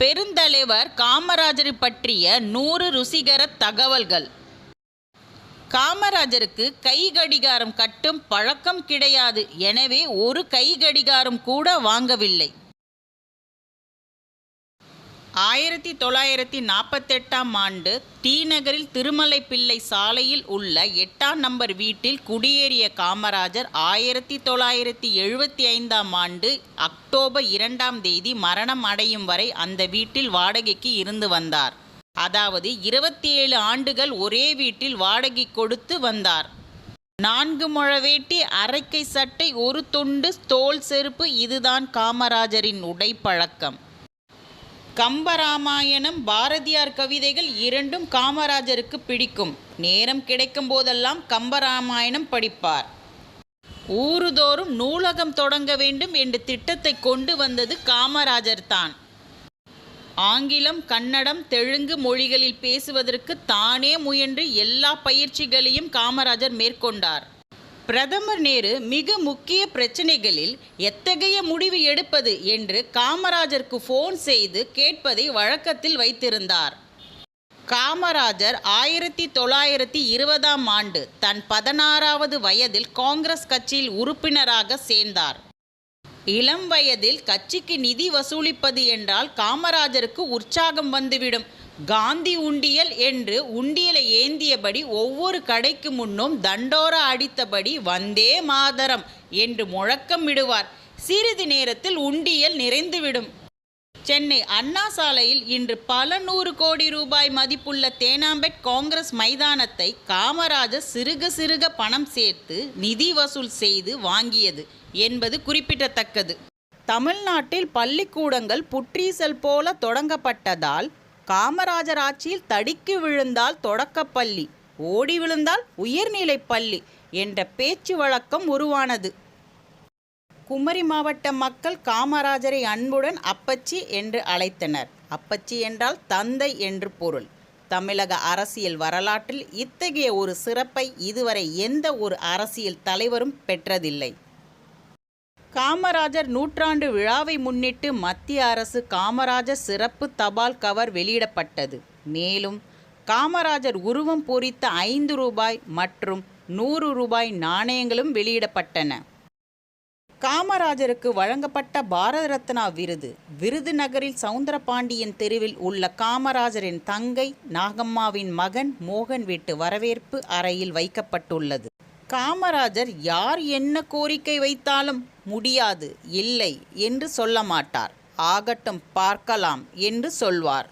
பெருந்தலைவர் காமராஜரை பற்றிய நூறு ருசிகர தகவல்கள். காமராஜருக்கு கை கடிகாரம் கட்டும் பழக்கம் கிடையாது. எனவே ஒரு கை கடிகாரம் கூட வாங்கவில்லை. ஆயிரத்தி தொள்ளாயிரத்தி நாற்பத்தெட்டாம் ஆண்டு டிநகரில் திருமலைப்பிள்ளை திருமலை பிள்ளை சாலையில் உள்ள எட்டாம் நம்பர் வீட்டில் குடியேறிய காமராஜர் ஆயிரத்தி தொள்ளாயிரத்தி எழுபத்தி ஐந்தாம் ஆண்டு அக்டோபர் இரண்டாம் தேதி மரணம் அடையும் வரை அந்த வீட்டில் வாடகைக்கு இருந்து வந்தார். அதாவது இருபத்தி ஏழு ஆண்டுகள் ஒரே வீட்டில் வாடகை கொடுத்து வந்தார். நான்கு முழவேட்டி அரைக்கை சட்டை ஒரு துண்டு தோல் செருப்பு இதுதான் காமராஜரின் உடைப்பழக்கம். கம்பராமாயணம் பாரதியார் கவிதைகள் இரண்டும் காமராஜருக்கு பிடிக்கும். நேரம் கிடைக்கும் போதெல்லாம் கம்பராமாயணம் படிப்பார். ஊருதோறும் நூலகம் தொடங்க வேண்டும் என்ற திட்டத்தை கொண்டு வந்தது காமராஜர் தான் ஆங்கிலம் கன்னடம் தெலுங்கு மொழிகளில் பேசுவதற்கு தானே முயன்று எல்லா பயிற்சிகளையும் காமராஜர் மேற்கொண்டார். பிரதமர் நேரு மிக முக்கிய பிரச்சனைகளில் எத்தகைய முடிவு எடுப்பது என்று காமராஜருக்கு ஃபோன் செய்து கேட்பதை வழக்கத்தில் வைத்திருந்தார். காமராஜர் ஆயிரத்தி தொள்ளாயிரத்தி இருபதாம் ஆண்டு தன் பதினாறாவது வயதில் காங்கிரஸ் கட்சியில் உறுப்பினராக சேர்ந்தார். இளம் வயதில் கட்சிக்கு நிதி வசூலிப்பது என்றால் காமராஜருக்கு உற்சாகம் வந்துவிடும். காந்தி உண்டியல் என்று உண்டியலை ஏந்தியபடி ஒவ்வொரு கடைக்கு முன்னும் தண்டோரா அடித்தபடி வந்தே மாதரம் என்று முழக்கம் விடுவார் சிறிது நேரத்தில் உண்டியல் நிறைந்துவிடும். சென்னை அண்ணா சாலையில் இன்று பல நூறு கோடி ரூபாய் மதிப்புள்ள தேனாம்பேட் காங்கிரஸ் மைதானத்தை காமராஜர் சிறுக சிறுக பணம் சேர்த்து நிதி வசூல் செய்து வாங்கியது என்பது குறிப்பிடத்தக்கது. தமிழ்நாட்டில் பள்ளிக்கூடங்கள் புற்றீசல் போல தொடங்கப்பட்டதால் காமராஜர் ஆட்சியில் தடிக்கு விழுந்தால் தொடக்கப்பள்ளி ஓடி விழுந்தால் உயர்நிலைப் பள்ளி என்ற பேச்சு வழக்கம் உருவானது. குமரி மாவட்ட மக்கள் காமராஜரை அன்புடன் அப்பச்சி என்று அழைத்தனர். அப்பச்சி என்றால் தந்தை என்று பொருள். தமிழக அரசியல் வரலாற்றில் இத்தகைய ஒரு சிறப்பை இதுவரை எந்த ஒரு அரசியல் தலைவரும் பெற்றதில்லை. காமராஜர் நூற்றாண்டு விழாவை முன்னிட்டு மத்திய அரசு காமராஜர் சிறப்பு தபால் கவர் வெளியிடப்பட்டது. மேலும் காமராஜர் உருவம் பொறித்த ஐந்து ரூபாய் மற்றும் நூறு ரூபாய் நாணயங்களும் வெளியிடப்பட்டன. காமராஜருக்கு வழங்கப்பட்ட பாரத ரத்னா விருது. விருதுநகரில் சவுந்தரபாண்டியன் தெருவில் உள்ள காமராஜரின் தங்கை நாகம்மாவின் மகன் மோகன் வீட்டு வரவேற்பு அறையில் வைக்கப்பட்டுள்ளது. காமராஜர் யார் என்ன கோரிக்கை வைத்தாலும் முடியாது இல்லை என்று சொல்ல மாட்டார் ஆகட்டும் பார்க்கலாம் என்று சொல்வார்.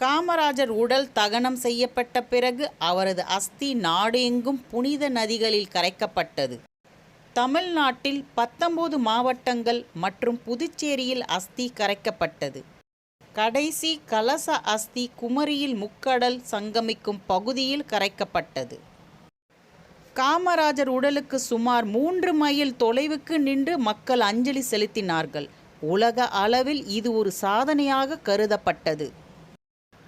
காமராஜர் உடல் தகனம் செய்யப்பட்ட பிறகு அவரது அஸ்தி நாடு எங்கும் புனித நதிகளில் கரைக்கப்பட்டது. தமிழ்நாட்டில் பத்தொன்பது மாவட்டங்கள் மற்றும் புதுச்சேரியில் அஸ்தி கரைக்கப்பட்டது. கடைசி கலச அஸ்தி குமரியில் முக்கடல் சங்கமிக்கும் பகுதியில் கரைக்கப்பட்டது. காமராஜர் உடலுக்கு சுமார் மூன்று மைல் தொலைவுக்கு நின்று மக்கள் அஞ்சலி செலுத்தினார்கள். உலக அளவில் இது ஒரு சாதனையாக கருதப்பட்டது.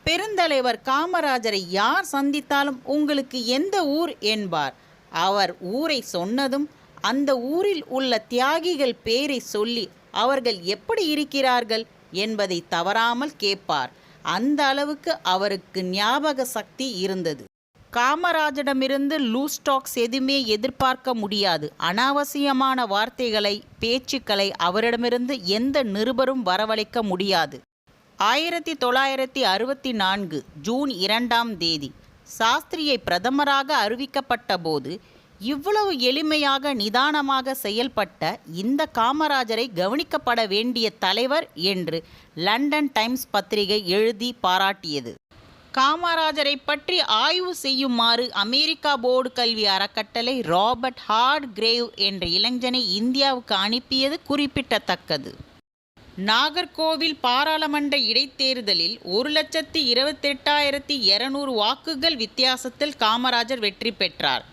பெருந்தலைவர் காமராஜரை யார் சந்தித்தாலும் உங்களுக்கு எந்த ஊர் என்பார். அவர் ஊரை சொன்னதும் அந்த ஊரில் உள்ள தியாகிகள் பேரை சொல்லி அவர்கள் எப்படி இருக்கிறார்கள் என்பதை தவறாமல் கேட்பார். அந்த அளவுக்கு அவருக்கு ஞாபக சக்தி இருந்தது. காமராஜரிடமிருந்து லூஸ் டாக்ஸ் எதுவுமே எதிர்பார்க்க முடியாது. அனாவசியமான வார்த்தைகளை பேச்சுக்களை அவரிடமிருந்து எந்த நிருபரும் வரவழைக்க முடியாது. ஆயிரத்தி தொள்ளாயிரத்தி அறுபத்தி நான்கு ஜூன் இரண்டாம் தேதி சாஸ்திரியை பிரதமராக அறிவிக்கப்பட்ட போது இவ்வளவு எளிமையாக நிதானமாக செயல்பட்ட இந்த காமராஜரை கவனிக்கப்பட வேண்டிய தலைவர் என்று லண்டன் டைம்ஸ் பத்திரிகை எழுதி பாராட்டியது. காமராஜரை பற்றி ஆய்வு செய்யுமாறு அமெரிக்கா போர்டு கல்வி அறக்கட்டளை ராபர்ட் ஹார்ட் கிரேவ் என்ற இளைஞனை இந்தியாவுக்கு அனுப்பியது குறிப்பிடத்தக்கது. நாகர்கோவில் பாராளுமன்ற இடைத்தேர்தலில் ஒரு லட்சத்தி இருபத்தெட்டாயிரத்தி இருநூறு வாக்குகள் வித்தியாசத்தில் காமராஜர் வெற்றி பெற்றார்.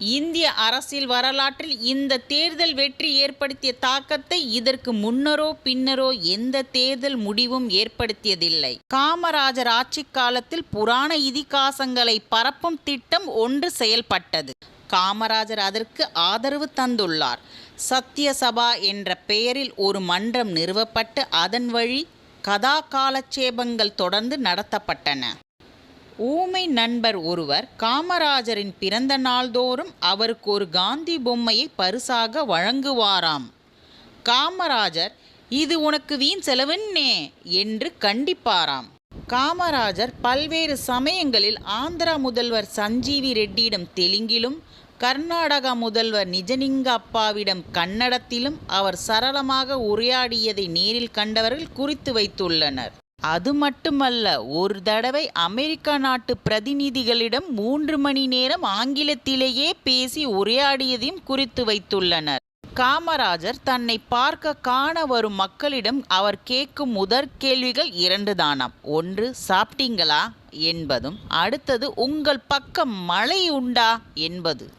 இந்திய அரசியல் வரலாற்றில் இந்த தேர்தல் வெற்றி ஏற்படுத்திய தாக்கத்தை இதற்கு முன்னரோ பின்னரோ எந்த தேர்தல் முடிவும் ஏற்படுத்தியதில்லை. காமராஜர் ஆட்சி காலத்தில் புராண இதிகாசங்களை பரப்பும் திட்டம் ஒன்று செயல்பட்டது. காமராஜர் அதற்கு ஆதரவு தந்துள்ளார். சத்தியசபா என்ற பெயரில் ஒரு மன்றம் நிறுவப்பட்டு அதன் வழி கதா காலட்சேபங்கள் தொடர்ந்து நடத்தப்பட்டன. ஊமை நண்பர் ஒருவர் காமராஜரின் பிறந்த நாள்தோறும் அவருக்கு ஒரு காந்தி பொம்மையை பரிசாக வழங்குவாராம். காமராஜர் இது உனக்கு வீண் செலவுன்னே என்று கண்டிப்பாராம். காமராஜர் பல்வேறு சமயங்களில் ஆந்திரா முதல்வர் சஞ்சீவி ரெட்டியிடம் தெலுங்கிலும் கர்நாடகா முதல்வர் நிஜலிங்க அப்பாவிடம் கன்னடத்திலும் அவர் சரளமாக உரையாடியதை நேரில் கண்டவர்கள் குறித்து வைத்துள்ளனர். அது மட்டுமல்ல ஒரு தடவை அமெரிக்கா நாட்டு பிரதிநிதிகளிடம் மூன்று மணி நேரம் ஆங்கிலத்திலேயே பேசி உரையாடியதையும் குறித்து வைத்துள்ளனர். காமராஜர் தன்னை பார்க்க காண வரும் மக்களிடம் அவர் கேட்கும் முதற் கேள்விகள் இரண்டு தானாம். ஒன்று சாப்பிட்டீங்களா? என்பதும் அடுத்தது உங்கள் பக்கம் மழை உண்டா? என்பது.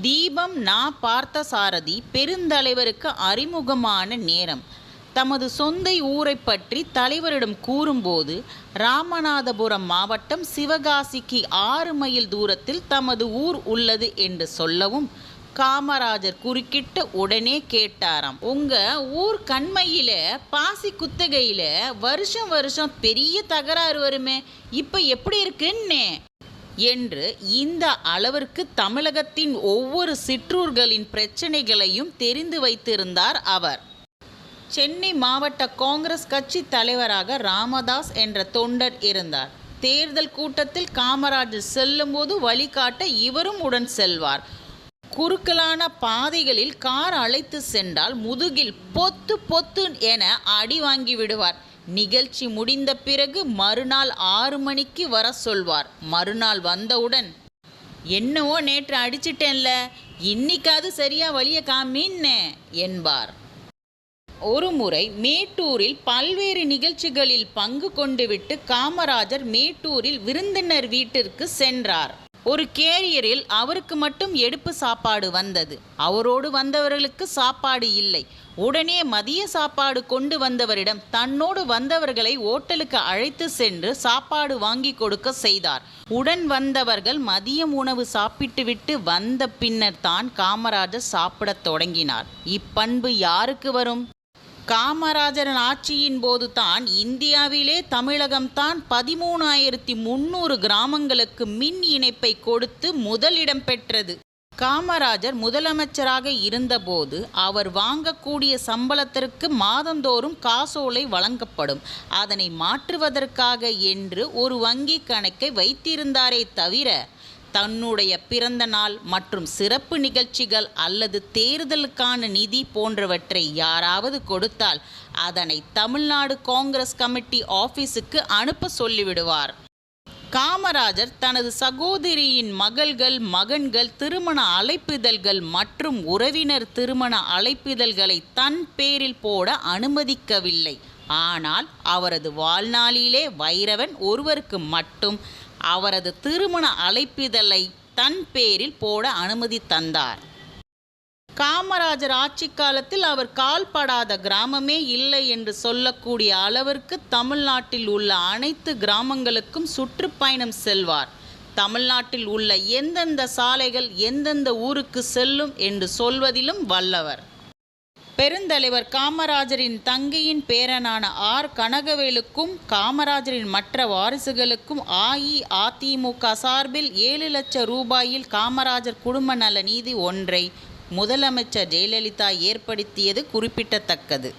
தீபம் நா பார்த்தசாரதி பெருந்தலைவருக்கு அறிமுகமான நேரம். தமது சொந்த ஊரை பற்றி தலைவரிடம் கூறும்போது ராமநாதபுரம் மாவட்டம் சிவகாசிக்கு ஆறு மைல் தூரத்தில் தமது ஊர் உள்ளது என்று சொல்லவும் காமராஜர் குறுக்கிட்டு உடனே கேட்டாராம். உங்க ஊர் கண்மையில பாசி குத்தகையில வருஷம் வருஷம் பெரிய தகராறு வருமே இப்ப எப்படி இருக்குன்னே? என்று இந்த அளவிற்கு தமிழகத்தின் ஒவ்வொரு சிற்றூர்களின் பிரச்சனைகளையும் தெரிந்து வைத்திருந்தார் அவர். சென்னை மாவட்ட காங்கிரஸ் கட்சி தலைவராக ராமதாஸ் என்ற தொண்டர் இருந்தார். தேர்தல் கூட்டத்தில் காமராஜர் செல்லும்போது வழிகாட்ட இவரும் உடன் செல்வார். குறுக்கலான பாதைகளில் கார் அழைத்து சென்றால் முதுகில் பொத்து பொத்து என அடி வாங்கி விடுவார். நிகழ்ச்சி முடிந்த பிறகு மறுநாள் ஆறு மணிக்கு வர சொல்வார். மறுநாள் வந்தவுடன் என்னவோ நேற்று அடிச்சிட்டேன்ல இன்னிக்காவது சரியா வழிய காமின்னே என்பார். ஒருமுறை மேட்டூரில் பல்வேறு நிகழ்ச்சிகளில் பங்கு கொண்டுவிட்டு காமராஜர் மேட்டூரில் விருந்தினர் வீட்டிற்கு சென்றார். ஒரு கேரியரில் அவருக்கு மட்டும் எடுப்பு சாப்பாடு வந்தது. அவரோடு வந்தவர்களுக்கு சாப்பாடு இல்லை. உடனே மதிய சாப்பாடு கொண்டு வந்தவரிடம் தன்னோடு வந்தவர்களை ஓட்டலுக்கு அழைத்து சென்று சாப்பாடு வாங்கி கொடுக்க செய்தார். உடன் வந்தவர்கள் மதியம் உணவு சாப்பிட்டுவிட்டு வந்த பின்னர் தான் காமராஜர் சாப்பிடத் தொடங்கினார். இப்பண்பு யாருக்கு வரும்? காமராஜரின் ஆட்சியின் போது தான் இந்தியாவிலே தமிழகம்தான் பதிமூணாயிரத்தி முந்நூறு கிராமங்களுக்கு மின் இணைப்பை கொடுத்து முதலிடம் பெற்றது. காமராஜர் முதலமைச்சராக இருந்தபோது அவர் வாங்கக்கூடிய சம்பளத்திற்கு மாதந்தோறும் காசோலை வழங்கப்படும். அதனை மாற்றுவதற்காக என்று ஒரு வங்கி கணக்கை வைத்திருந்தாரே தவிர தன்னுடைய பிறந்த நாள் மற்றும் சிறப்பு நிகழ்ச்சிகள் அல்லது தேர்தலுக்கான நிதி போன்றவற்றை யாராவது கொடுத்தால் அதனை தமிழ்நாடு காங்கிரஸ் கமிட்டி ஆஃபீஸுக்கு அனுப்ப சொல்லிவிடுவார். காமராஜர் தனது சகோதரியின் மகள்கள் மகன்கள் திருமண அழைப்பிதழ்கள் மற்றும் உறவினர் திருமண அழைப்பிதழ்களை தன் பேரில் போட அனுமதிக்கவில்லை. ஆனால் அவரது வாழ்நாளிலே வைரவன் ஒருவருக்கு மட்டும் அவரது திருமண அழைப்பிதழை தன் பேரில் போட அனுமதி தந்தார். காமராஜர் ஆட்சி காலத்தில் அவர் கால்படாத கிராமமே இல்லை என்று சொல்லக்கூடிய அளவிற்கு தமிழ்நாட்டில் உள்ள அனைத்து கிராமங்களுக்கும் சுற்றுப்பயணம் செல்வார். தமிழ்நாட்டில் உள்ள எந்தெந்த சாலைகள் எந்தெந்த ஊருக்கு செல்லும் என்று சொல்வதிலும் வல்லவர். பெருந்தலைவர் காமராஜரின் தங்கையின் பேரனான ஆர். கனகவேலுக்கும் காமராஜரின் மற்ற வாரிசுகளுக்கும் அஇஅதிமுக சார்பில் ஏழு லட்சம் ரூபாயில் காமராஜர் குடும்ப நல நீதி ஒன்றை முதலமைச்சர் ஜெயலலிதா ஏற்படுத்தியது குறிப்பிடத்தக்கது.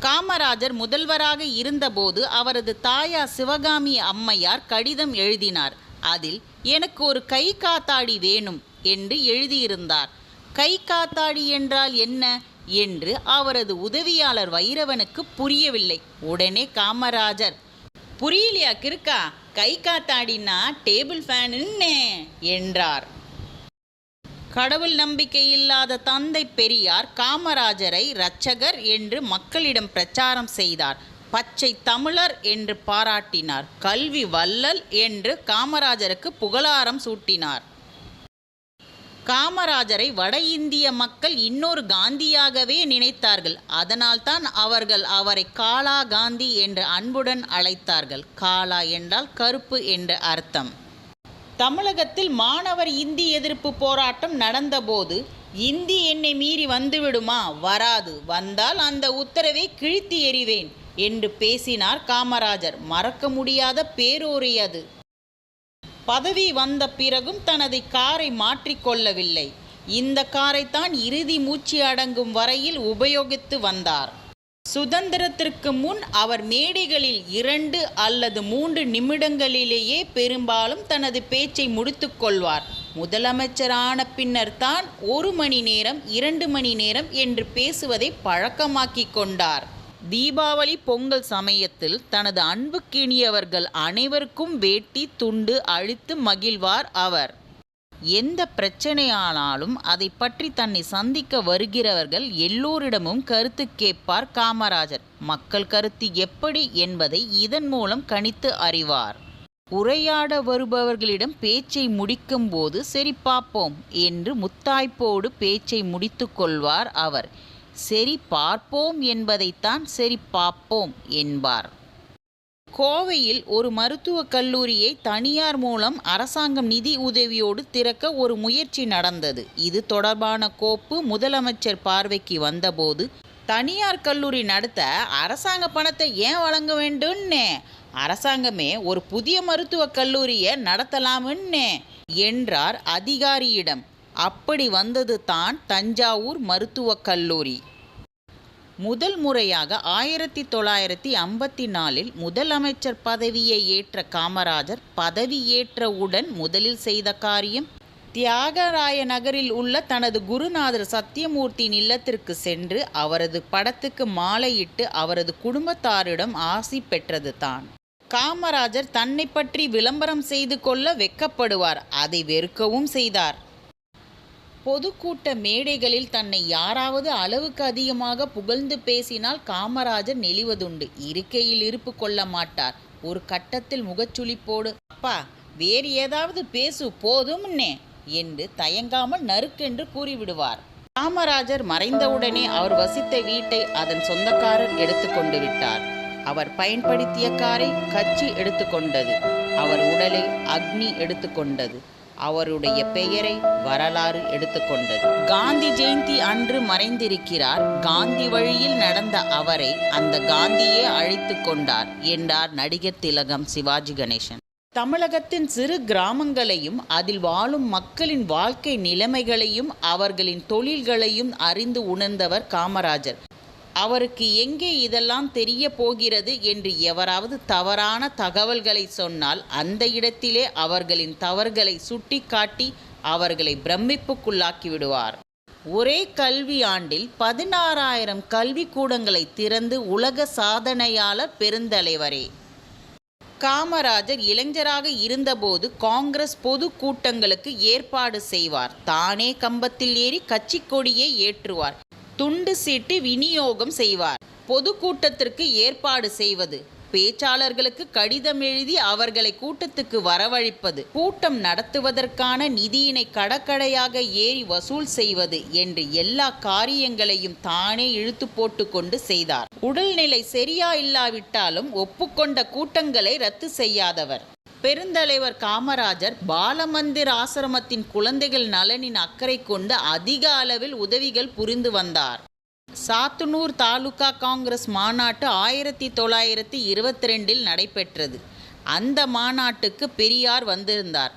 காமராஜர் முதல்வராக இருந்தபோது அவரது தாயார் சிவகாமி அம்மையார் கடிதம் எழுதினார். அதில் எனக்கு ஒரு கை காத்தாடி வேணும் என்று எழுதியிருந்தார். கை காத்தாடி என்றால் என்ன? என்று அவரது உதவியாளர் வைரவனுக்கு புரியவில்லை. உடனே காமராஜர் புரியலையா கிருக்கா கை காத்தாடினா டேபிள் ஃபேனுன்னே என்றார். கடவுள் நம்பிக்கை இல்லாத தந்தை பெரியார் காமராஜரை இரட்சகர் என்று மக்களிடம் பிரச்சாரம் செய்தார். பச்சை தமிழர் என்று பாராட்டினார். கல்வி வள்ளல் என்று காமராஜருக்கு புகழாரம் சூட்டினார். காமராஜரை வட இந்திய மக்கள் இன்னொரு காந்தியாகவே நினைத்தார்கள். அதனால்தான் அவர்கள் அவரை காலா காந்தி என்று அன்புடன் அழைத்தார்கள். காலா என்றால் கருப்பு என்ற அர்த்தம். தமிழகத்தில் மாணவர் இந்தி எதிர்ப்பு போராட்டம் நடந்தபோது இந்தி என்னை மீறி வந்துவிடுமா? வராது. வந்தால் அந்த உத்தரவை கிழித்து எறிவேன் என்று பேசினார் காமராஜர். மறக்க முடியாத பேரோரியது பதவி வந்த பிறகும் தனது காரை மாற்றிக்கொள்ளவில்லை இந்த காரைத்தான் இறுதி மூச்சு அடங்கும் வரையில் உபயோகித்து வந்தார். சுதந்திரத்திற்கு முன் அவர் மேடைகளில் இரண்டு அல்லது மூன்று நிமிடங்களிலேயே பெரும்பாலும் தனது பேச்சை முடித்துக்கொள்வார் முதலமைச்சரான பின்னர் தான் ஒரு மணி நேரம் இரண்டு மணி நேரம் என்று பேசுவதை பழக்கமாக்கிக் கொண்டார். தீபாவளி பொங்கல் சமயத்தில் தனது அன்புக்கினியவர்கள் அனைவருக்கும் வேட்டி துண்டு அழித்து மகிழ்வார் அவர். எந்த பிரச்சனையானாலும் அதை பற்றி தன்னை சந்திக்க வருகிறவர்கள் எல்லோரிடமும் கருத்து கேட்பார் காமராஜர். மக்கள் கருத்து எப்படி என்பதை இதன் மூலம் கணித்து அறிவார். உரையாட வருபவர்களிடம் பேச்சை முடிக்கும்போது சரி பார்ப்போம் என்று முத்தாய்ப்போடு பேச்சை முடித்து கொள்வார் அவர். சரி பார்ப்போம் என்பதைத்தான் சரி பார்ப்போம் என்பார். கோவையில் ஒரு மருத்துவக் கல்லூரியை தனியார் மூலம் அரசாங்கம் நிதி உதவியோடு திறக்க ஒரு முயற்சி நடந்தது. இது தொடர்பான கோப்பு முதலமைச்சர் பார்வைக்கு வந்தபோது தனியார் கல்லூரி நடத்த அரசாங்க பணத்தை ஏன் வழங்க வேண்டும்னே அரசாங்கமே ஒரு புதிய மருத்துவக் கல்லூரியை நடத்தலாமுன்னே என்றார் அதிகாரியிடம். அப்படி வந்தது தான் தஞ்சாவூர் மருத்துவக் கல்லூரி. முதல் முறையாக ஆயிரத்தி தொள்ளாயிரத்தி ஐம்பத்தி நாலில் முதலமைச்சர் பதவியை ஏற்ற காமராஜர் பதவியேற்றவுடன் முதலில் செய்த காரியம் தியாகராய நகரில் உள்ள தனது குருநாதர் சத்தியமூர்த்தியின் இல்லத்திற்கு சென்று அவரது படத்துக்கு மாலையிட்டு அவரது குடும்பத்தாரிடம் ஆசி பெற்றது தான். காமராஜர் தன்னை பற்றி விளம்பரம் செய்து கொள்ள வெட்கப்படுவார் அதை வெறுக்கவும் செய்தார். பொதுக்கூட்ட மேடைகளில் தன்னை யாராவது அளவுக்கு அதிகமாக புகழ்ந்து பேசினால் காமராஜர் நெளிவதுண்டு. இருக்கையில் இருப்பு கொள்ள மாட்டார். ஒரு கட்டத்தில் முகச்சுளிப்போடு அப்பா வேறு ஏதாவது பேசு போதும்னே என்று தயங்காமல் நறுக்கென்று கூறிவிடுவார். காமராஜர் மறைந்தவுடனே அவர் வசித்த வீட்டை அதன் சொந்தக்காரர் எடுத்துக்கொண்டு விட்டார். அவர் பயன்படுத்திய காரை கட்சி எடுத்துக்கொண்டது அவர் உடலை அக்னி எடுத்துக்கொண்டது அவருடைய பெயரை வரலாறு எடுத்துக்கொண்டது. காந்தி ஜெயந்தி அன்று மறைந்திருக்கிறார். காந்தி வழியில் நடந்த அவரை அந்த காந்தியே அழைத்து கொண்டார் என்றார் நடிகர் திலகம் சிவாஜி கணேசன். தமிழகத்தின் சிறு கிராமங்களையும் அதில் வாழும் மக்களின் வாழ்க்கை நிலைமைகளையும் அவர்களின் தொழில்களையும் அறிந்து உணர்ந்தவர் காமராஜர். அவருக்கு எங்கே இதெல்லாம் தெரிய போகிறது என்று எவராவது தவறான தகவல்களை சொன்னால் அந்த இடத்திலே அவர்களின் தவறுகளை சுட்டிக்காட்டி அவர்களை பிரமிப்புக்குள்ளாக்கி விடுவார். ஒரே கல்வி ஆண்டில் பதினாறாயிரம் கல்விக்கூடங்களை திறந்து உலக சாதனையாளர் பெருந்தலைவரே. காமராஜர் இளைஞராக இருந்தபோது காங்கிரஸ் பொது கூட்டங்களுக்கு ஏற்பாடு செய்வார். தானே கம்பத்தில் ஏறி கட்சி கொடியை ஏற்றுவார். துண்டு சீட்டு விநியோகம் செய்வார். பொதுக்கூட்டத்திற்கு ஏற்பாடு செய்வது. பேச்சாளர்களுக்கு கடிதம் எழுதி அவர்களை கூட்டத்துக்கு வரவழைப்பது. கூட்டம் நடத்துவதற்கான நிதியினை கடற்கடையாக ஏறி வசூல் செய்வது என்று எல்லா காரியங்களையும் தானே இழுத்து போட்டு கொண்டு செய்தார். உடல்நிலை சரியா இல்லாவிட்டாலும் ஒப்புக்கொண்ட கூட்டங்களை ரத்து செய்யாதவர். பெருந்தலைவர் காமராஜர் பாலமந்திர் ஆசிரமத்தின் குழந்தைகள் நலனின் அக்கறை கொண்டு அதிக அளவில் உதவிகள் புரிந்து வந்தார். சாத்துனூர் தாலுகா காங்கிரஸ் மாநாட்டு ஆயிரத்தி தொள்ளாயிரத்தி இருபத்தி ரெண்டில் நடைபெற்றது. அந்த மாநாட்டுக்கு பெரியார் வந்திருந்தார்.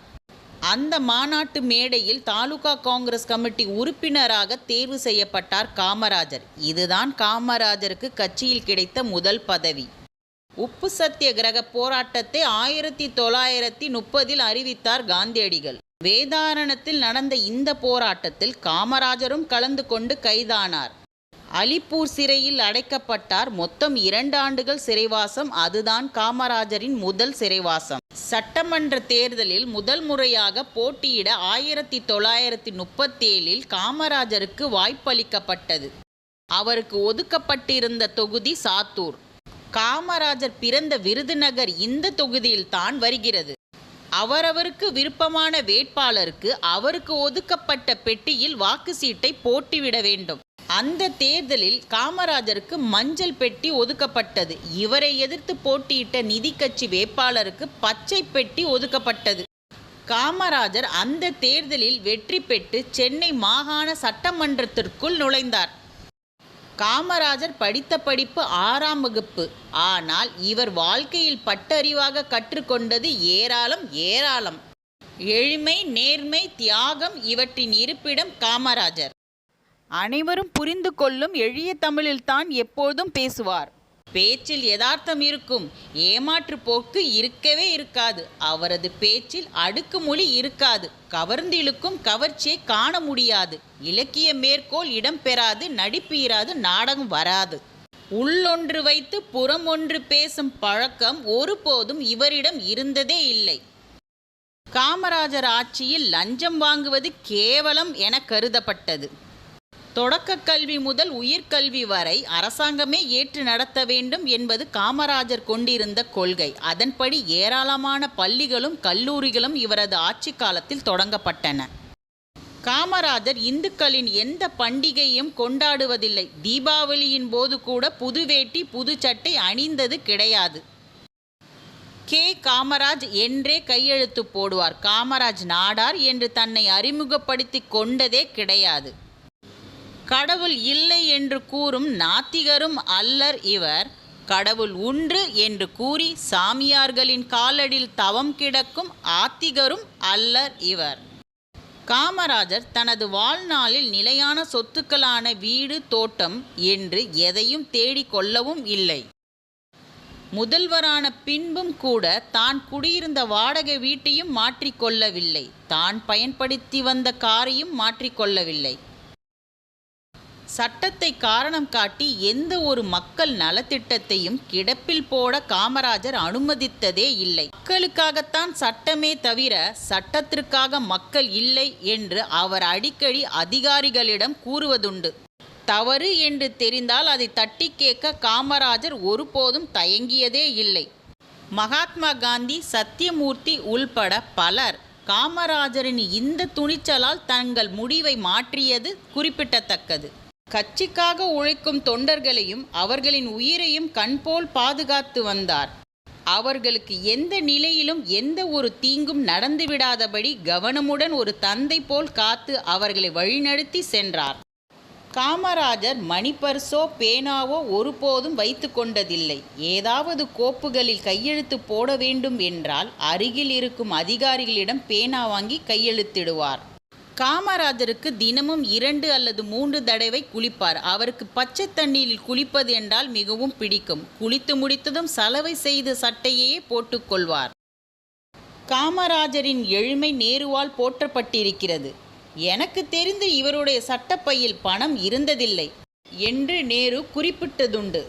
அந்த மாநாட்டு மேடையில் தாலுகா காங்கிரஸ் கமிட்டி உறுப்பினராக தேர்வு செய்யப்பட்டார் காமராஜர். இதுதான் காமராஜருக்கு கட்சியில் கிடைத்த முதல் பதவி. உப்பு சத்தியகிரக போராட்டத்தை ஆயிரத்தி தொள்ளாயிரத்தி முப்பதில் அறிவித்தார் காந்தியடிகள். வேதாரணத்தில் நடந்த இந்த போராட்டத்தில் காமராஜரும் கலந்து கொண்டு கைதானார். அலிப்பூர் சிறையில் அடைக்கப்பட்டார். மொத்தம் இரண்டு ஆண்டுகள் சிறைவாசம். அதுதான் காமராஜரின் முதல் சிறைவாசம். சட்டமன்ற தேர்தலில் முதல் முறையாக போட்டியிட ஆயிரத்தி தொள்ளாயிரத்தி முப்பத்தேழில் காமராஜருக்கு வாய்ப்பளிக்கப்பட்டது. அவருக்கு ஒதுக்கப்பட்டிருந்த தொகுதி சாத்தூர். காமராஜர் பிறந்த விருதுநகர் இந்த தொகுதியில் தான் வருகிறது. அவரவருக்கு விருப்பமான வேட்பாளருக்கு அவருக்கு ஒதுக்கப்பட்ட பெட்டியில் வாக்கு சீட்டை போட்டிவிட வேண்டும். அந்த தேர்தலில் காமராஜருக்கு மஞ்சள் பெட்டி ஒதுக்கப்பட்டது. இவரை எதிர்த்து போட்டியிட்ட நிதி கட்சி வேட்பாளருக்கு பச்சை பெட்டி ஒதுக்கப்பட்டது. காமராஜர் அந்த தேர்தலில் வெற்றி பெற்று சென்னை மாகாண சட்டமன்றத்திற்குள் நுழைந்தார். காமராஜர் படித்த படிப்பு ஆறாம் வகுப்பு. ஆனால் இவர் வாழ்க்கையில் பட்டறிவாக கற்றுக்கொண்டது ஏராளம் ஏராளம். எளிமை நேர்மை தியாகம் இவற்றின் இருப்பிடம் காமராஜர். அனைவரும் புரிந்து கொள்ளும் எளிய தமிழில்தான் எப்போதும் பேசுவார். பேச்சில் யதார்த்தம் இருக்கும். ஏமாற்று போக்கு இருக்கவே இருக்காது. அவரது பேச்சில் அடுக்குமொழி இருக்காது. கவர்ந்திழுக்கும் கவர்ச்சியை காண முடியாது. இலக்கிய மேற்கோள் இடம்பெறாது நடிப்பு இராது நாடகம் வராது. உள்ளொன்று வைத்து புறம் ஒன்று பேசும் பழக்கம் ஒருபோதும் இவரிடம் இருந்ததே இல்லை. காமராஜர் ஆட்சியில் லஞ்சம் வாங்குவது கேவலம் என கருதப்பட்டது. தொடக்க கல்வி முதல் உயிர்கல்வி வரை அரசாங்கமே ஏற்று நடத்த வேண்டும் என்பது காமராஜர் கொண்டிருந்த கொள்கை. அதன்படி ஏராளமான பள்ளிகளும் கல்லூரிகளும் இவரது ஆட்சி காலத்தில் தொடங்கப்பட்டன. காமராஜர் இந்துக்களின் எந்த பண்டிகையும் கொண்டாடுவதில்லை. தீபாவளியின் போது கூட புது வேட்டி புது சட்டை அணிந்தது கிடையாது. கே. காமராஜ் என்றே கையெழுத்து போடுவார். காமராஜ் நாடார் என்று தன்னை அறிமுகப்படுத்தி கொண்டதே கிடையாது. கடவுள் இல்லை என்று கூறும் நாத்திகரும் அல்லர் இவர். கடவுள் உண்டு என்று கூறி சாமியார்களின் காலடியில் தவம் கிடக்கும் ஆத்திகரும் அல்லர் இவர். காமராஜர் தனது வாழ்நாளில் நிலையான சொத்துக்களான வீடு தோட்டம் என்று எதையும் தேடிக் கொள்ளவும் இல்லை. முதல்வரான பின்பும் கூட தான் குடியிருந்த வாடகை வீட்டையும் மாற்றிக்கொள்ளவில்லை தான் பயன்படுத்தி வந்த காரையும் மாற்றிக்கொள்ளவில்லை சட்டத்தை காரணம் காட்டி எந்த ஒரு மக்கள் நலத்திட்டத்தையும் கிடப்பில் போட காமராஜர் அனுமதித்ததே இல்லை. மக்களுக்காகத்தான் சட்டமே தவிர சட்டத்திற்காக மக்கள் இல்லை என்று அவர் அடிக்கடி அதிகாரிகளிடம் கூறுவதுண்டு. தவறு என்று தெரிந்தால் அதை தட்டி கேட்க காமராஜர் ஒருபோதும் தயங்கியதே இல்லை. மகாத்மா காந்தி சத்தியமூர்த்தி உள்பட பலர் காமராஜரின் இந்த துணிச்சலால் தங்கள் முடிவை மாற்றியது குறிப்பிடத்தக்கது. கட்சிக்காக உழைக்கும் தொண்டர்களையும் அவர்களின் உயிரையும் கண்போல் பாதுகாத்து வந்தார். அவர்களுக்கு எந்த நிலையிலும் எந்த ஒரு தீங்கும் நடந்துவிடாதபடி கவனமுடன் ஒரு தந்தை போல் காத்து அவர்களை வழிநடத்தி சென்றார். காமராஜர் மணிப்பர்சோ பேனாவோ ஒருபோதும் வைத்து கொண்டதில்லை. ஏதாவது கோப்புகளில் கையெழுத்து போட வேண்டும் என்றால் அருகில் இருக்கும் அதிகாரிகளிடம் பேனா வாங்கி கையெழுத்திடுவார். காமராஜருக்கு தினமும் இரண்டு அல்லது மூன்று தடவை குளிப்பார். அவருக்கு பச்சை தண்ணீரில் குளிப்பது என்றால் மிகவும் பிடிக்கும். குளித்து முடித்ததும் சலவை செய்த சட்டையே போட்டுக்கொள்வார் காமராஜரின் எழுமை நேருவால் போற்றப்பட்டிருக்கிறது. எனக்கு தெரிந்து இவருடைய சட்டப்பையில் பணம் இருந்ததில்லை என்று நேரு குறிப்பிட்டதுண்டு.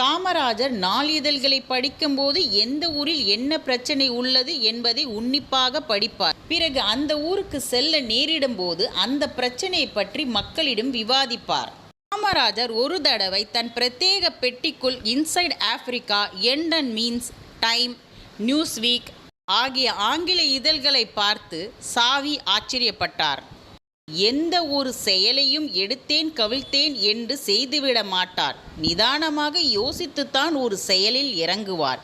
காமராஜர் நாளிதழ்களை படிக்கும்போது எந்த ஊரில் என்ன பிரச்சனை உள்ளது என்பதை உன்னிப்பாக படிப்பார். பிறகு அந்த ஊருக்கு செல்ல நேரிடும் போது அந்த பிரச்சனையை பற்றி மக்களிடம் விவாதிப்பார். காமராஜர் ஒரு தடவை தன் பிரத்யேக பெட்டிக்குள் இன்சைட் ஆப்பிரிக்கா எண்டன் மீன்ஸ் டைம் நியூஸ் வீக் ஆகிய ஆங்கில இதழ்களை பார்த்து சாவி ஆச்சரியப்பட்டார். எந்த ஒரு செயலையும் எடுத்தேன் கவிழ்த்தேன் என்று செய்துவிட மாட்டார். நிதானமாக யோசித்துத்தான் ஒரு செயலில் இறங்குவார்.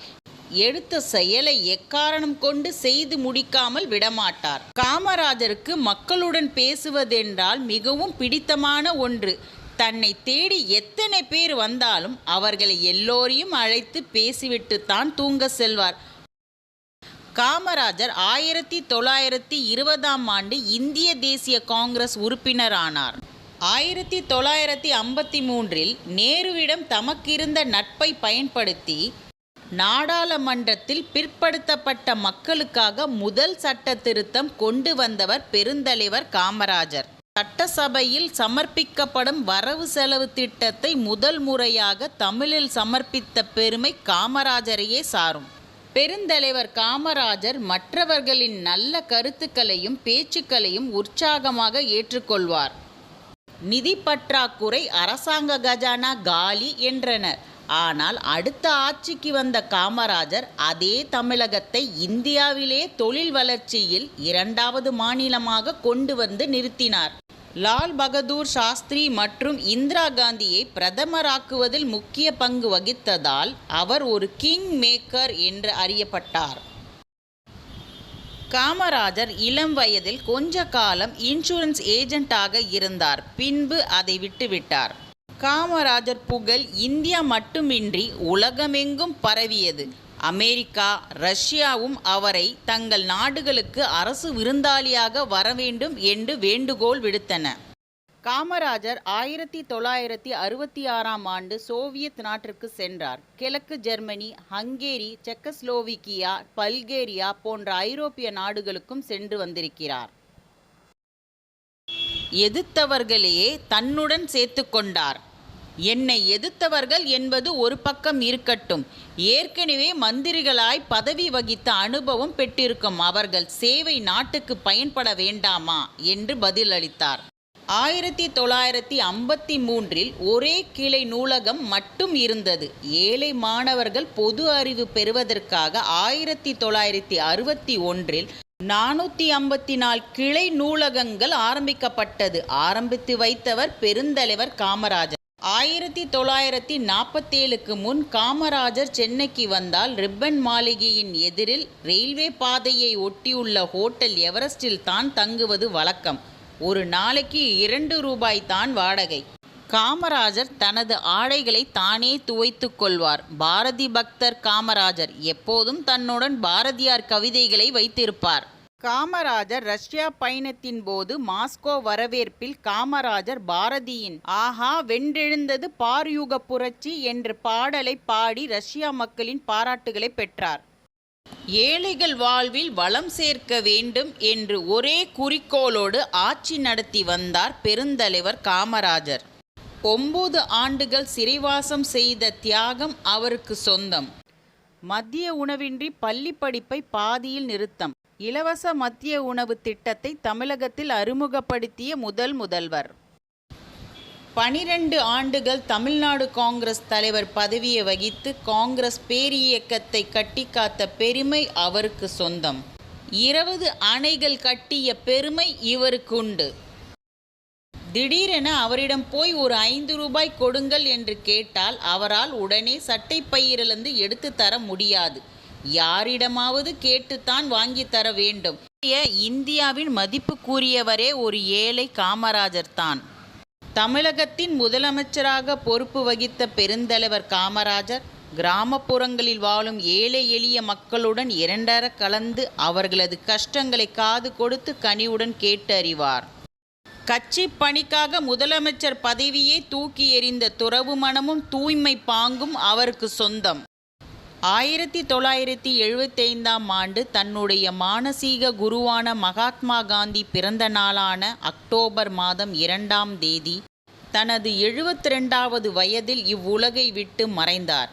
எடுத்த செயலை எக்காரணம் கொண்டு செய்து முடிக்காமல் விடமாட்டார். காமராஜருக்கு மக்களுடன் பேசுவதென்றால் மிகவும் பிடித்தமான ஒன்று. தன்னை தேடி எத்தனை பேர் வந்தாலும் அவர்களை எல்லோரையும் அழைத்து பேசிவிட்டுத்தான் தூங்க செல்வார். காமராஜர் ஆயிரத்தி தொள்ளாயிரத்தி இருபதாம் ஆண்டு இந்திய தேசிய காங்கிரஸ் உறுப்பினரானார். ஆயிரத்தி தொள்ளாயிரத்தி ஐம்பத்தி மூன்றில் நேருவிடம் தமக்கிருந்த நட்பை பயன்படுத்தி நாடாளுமன்றத்தில் பிற்படுத்தப்பட்ட மக்களுக்காக முதல் சட்ட திருத்தம் கொண்டு வந்தவர் பெருந்தலைவர் காமராஜர். சட்டசபையில் சமர்ப்பிக்கப்படும் வரவு செலவு திட்டத்தை முதல் முறையாக தமிழில் சமர்ப்பித்த பெருமை காமராஜரையே சாரும். பெருந்தலைவர் காமராஜர் மற்றவர்களின் நல்ல கருத்துக்களையும் பேச்சுக்களையும் உற்சாகமாக ஏற்றுக்கொள்வார். நிதி பற்றாக்குறை அரசாங்க கஜானா காலி என்றனர். ஆனால் அடுத்த ஆட்சிக்கு வந்த காமராஜர் அதே தமிழகத்தை இந்தியாவிலே தொழில் வளர்ச்சியில் இரண்டாவது மாநிலமாக கொண்டு வந்து நிறுத்தினார். லால் பகதூர் சாஸ்திரி மற்றும் இந்திரா காந்தியை பிரதமராக்குவதில் முக்கிய பங்கு வகித்ததால் அவர் ஒரு கிங் மேக்கர் என்று அறியப்பட்டார். காமராஜர் இளம் வயதில் கொஞ்ச காலம் இன்சூரன்ஸ் ஏஜென்ட்டாக இருந்தார். பின்பு அதை விட்டுவிட்டார். காமராஜர் புகழ் இந்தியா மட்டுமின்றி உலகமெங்கும் பரவியது. அமெரிக்கா ரஷ்யாவும் அவரை தங்கள் நாடுகளுக்கு அரசு விருந்தாளியாக வர வேண்டும் என்று வேண்டுகோள் விடுத்தன. காமராஜர் ஆயிரத்தி தொள்ளாயிரத்தி அறுபத்தி ஆறாம் ஆண்டு சோவியத் நாட்டிற்கு சென்றார். கிழக்கு ஜெர்மனி ஹங்கேரி செக்கஸ்லோவிக்கியா பல்கேரியா போன்ற ஐரோப்பிய நாடுகளுக்கும் சென்று வந்திருக்கிறார். எதிர்த்தவர்களையே தன்னுடன் சேர்த்து கொண்டார். என்னை எதிர்த்தவர்கள் என்பது ஒரு பக்கம் இருக்கட்டும். ஏற்கனவே மந்திரிகளாய் பதவி வகித்த அனுபவம் பெற்றிருக்கும் அவர்கள் சேவை நாட்டுக்கு பயன்பட வேண்டாமா? என்று பதிலளித்தார். ஆயிரத்தி தொள்ளாயிரத்தி ஐம்பத்தி மூன்றில் ஒரே கிளை நூலகம் மட்டும் இருந்தது. ஏழை மாணவர்கள் பொது அறிவு பெறுவதற்காக ஆயிரத்தி தொள்ளாயிரத்தி அறுபத்தி ஒன்றில் நானூற்றி ஐம்பத்தி நாலு கிளை நூலகங்கள் ஆரம்பிக்கப்பட்டது. ஆரம்பித்து வைத்தவர் பெருந்தலைவர் காமராஜர். ஆயிரத்தி தொள்ளாயிரத்தி நாற்பத்தேழுக்கு முன் காமராஜர் சென்னைக்கு வந்தால் ரிப்பன் மாளிகையின் எதிரில் ரயில்வே பாதையை ஒட்டியுள்ள ஹோட்டல் எவரெஸ்டில் தான் தங்குவது வழக்கம். ஒரு நாளைக்கு இரண்டு ரூபாய் தான் வாடகை. காமராஜர் தனது ஆடைகளை தானே துவைத்து கொள்வார். பாரதி பக்தர் காமராஜர் எப்போதும் தன்னுடன் பாரதியார் கவிதைகளை வைத்திருப்பார். காமராஜர் ரஷ்யா பயணத்தின் போது மாஸ்கோ வரவேற்பில் காமராஜர் பாரதியின் ஆஹா வென்றெழுந்தது பாரியூக புரட்சி என்ற பாடலை பாடி ரஷ்யா மக்களின் பாராட்டுகளை பெற்றார். ஏழைகள் வாழ்வில் வளம் சேர்க்க வேண்டும் என்று ஒரே குறிக்கோளோடு ஆட்சி நடத்தி வந்தார் பெருந்தலைவர் காமராஜர். ஒன்பது ஆண்டுகள் சிறைவாசம் செய்த தியாகம் அவருக்கு சொந்தம். மதிய உணவின்றி பள்ளி படிப்பை பாதியில் நிறுத்தம். இலவச மத்திய உணவு திட்டத்தை தமிழகத்தில் அறிமுகப்படுத்திய முதல் முதல்வர். பனிரெண்டு ஆண்டுகள் தமிழ்நாடு காங்கிரஸ் தலைவர் பதவியை வகித்து காங்கிரஸ் பேரியக்கத்தை கட்டிக்காத்த பெருமை அவருக்கு சொந்தம். இருபது அணைகள் கட்டிய பெருமை இவருக்கு உண்டு. திடீரென அவரிடம் போய் ஒரு ஐந்து ரூபாய் கொடுங்கள் என்று கேட்டால் அவரால் உடனே சட்டை பையிலிருந்து எடுத்து தர முடியாது. யாரிடமாவது கேட்டுத்தான் வாங்கி தர வேண்டும். இந்தியாவின் மதிப்பு கூறியவரே ஒரு ஏழை காமராஜர் தான். தமிழகத்தின் முதலமைச்சராக பொறுப்பு வகித்த பெருந்தலைவர் காமராஜர் கிராமப்புறங்களில் வாழும் ஏழை எளிய மக்களுடன் இரண்டர கலந்து அவர்களது கஷ்டங்களை காது கொடுத்து கனிவுடன் கேட்டு அறிவார் கட்சி பணிக்காக முதலமைச்சர் பதவியை தூக்கி எறிந்த துறவு மனமும் தூய்மை பாங்கும் அவருக்கு சொந்தம். ஆயிரத்தி தொள்ளாயிரத்தி எழுபத்தைந்தாம் ஆண்டு தன்னுடைய மானசீக குருவான மகாத்மா காந்தி பிறந்த நாளான அக்டோபர் மாதம் இரண்டாம் தேதி தனது எழுபத்தி ரெண்டாவது வயதில் இவ்வுலகை விட்டு மறைந்தார்.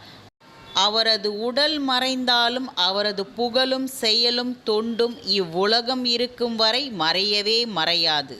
அவரது உடல் மறைந்தாலும் அவரது புகழும் செயலும் தொண்டும் இவ்வுலகம் இருக்கும் வரை மறையவே மறையாது.